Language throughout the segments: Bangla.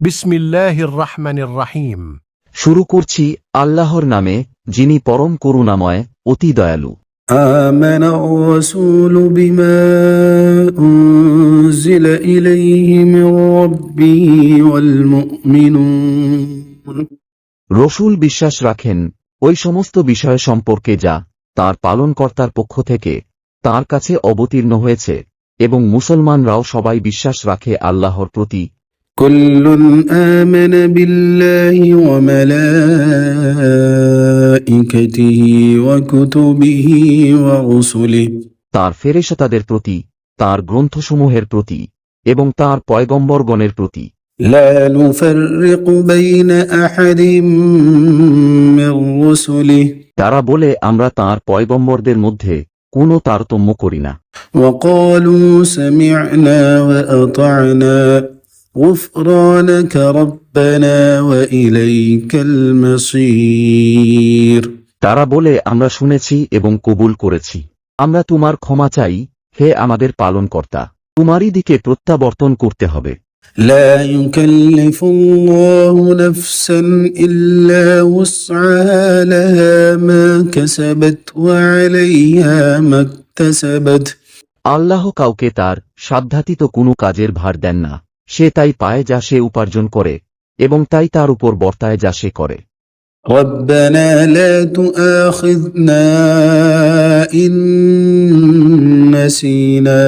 بسم الله الرحمن الرحيم শুরু করছি আল্লাহর নামে যিনি পরম করুণাময় অতি দয়ালু آمن الرسول بما أنزل إليه من ربه والمؤمنون রসুল বিশ্বাস রাখেন ওই সমস্ত বিষয় সম্পর্কে যা তার পালনকর্তার পক্ষ থেকে তার কাছে অবতীর্ণ হয়েছে এবং মুসলমানরাও সবাই বিশ্বাস রাখে আল্লাহর প্রতি كل آمن بالله وملائكته وكتبه ورسله তার ফেরেশতাদের প্রতি তার গ্রন্থসমূহের প্রতি এবং তার পয়গম্বরগণের প্রতি لا نفرق بين أحد من رسله তারা বলে আমরা তার পয়গম্বরদের মধ্যে কোনো তারতম্য করি না وقالوا سمعنا وأطعنا غفرانك ربنا وإليك المصير তারা বলে আমরা শুনেছি এবং কবুল করেছি আমরা তোমার ক্ষমা চাই হে আমাদের পালনকর্তা তোমারই দিকে প্রত্যাবর্তন করতে হবে لا يكلف الله نفسا إلا وسعها لها ما كسبت وعليها ما اكتسبت আল্লাহ কাউকে তার সাধ্যাতীত কোনো কাজের ভার দেন না সে তাই পায় যা সে উপার্জন করে এবং তাই তার উপর বর্তায় যা সে করে ربنا لا تؤاخذنا إن نسينا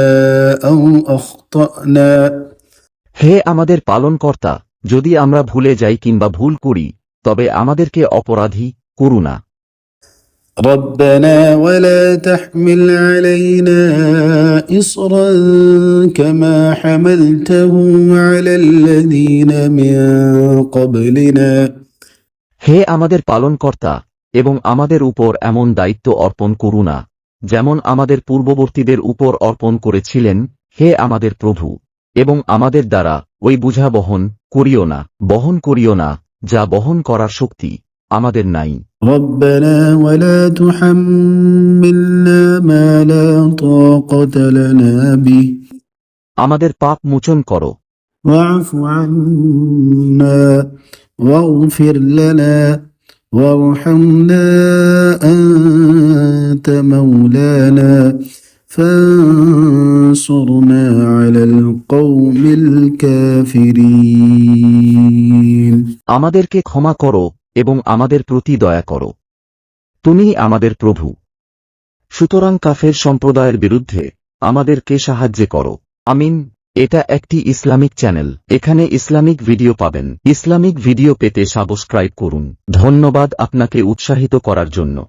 أو أخطأنا হে আমাদের পালনকর্তা যদি আমরা ভুলে যাই কিংবা ভুল করি তবে আমাদেরকে অপরাধী করুণা ربنا ولا تحمل علينا إصرا كما حملته على الذين من قبلنا হে আমাদের পালনকর্তা এবং আমাদের উপর এমন দায়িত্ব অর্পণ করুণা যেমন আমাদের পূর্ববর্তীদের উপর অর্পণ করেছিলেন হে আমাদের প্রভু এবং আমাদের দ্বারা ওই বুঝা বহন করিও না বহন করিও না যা বহন করার শক্তি আমাদের নাই ربنا ولا تحملنا ما لا طاقة لنا به আমাদের পাপ মোচন করো واعف عنا واغفر لنا وارحمنا أنت مولانا فانصرنا على القوم الكافرين আমাদেরকে ক্ষমা করো এবং আমাদের প্রতি দয়া করো। তুমি আমাদের প্রভু। সুতরাং কাফের সম্প্রদায়ের বিরুদ্ধে আমাদেরকে সাহায্য করো। আমিন। এটা একটি ইসলামিক চ্যানেল। এখানে ইসলামিক ভিডিও পাবেন। ইসলামিক ভিডিও পেতে সাবস্ক্রাইব করুন। ধন্যবাদ আপনাকে উৎসাহিত করার জন্য।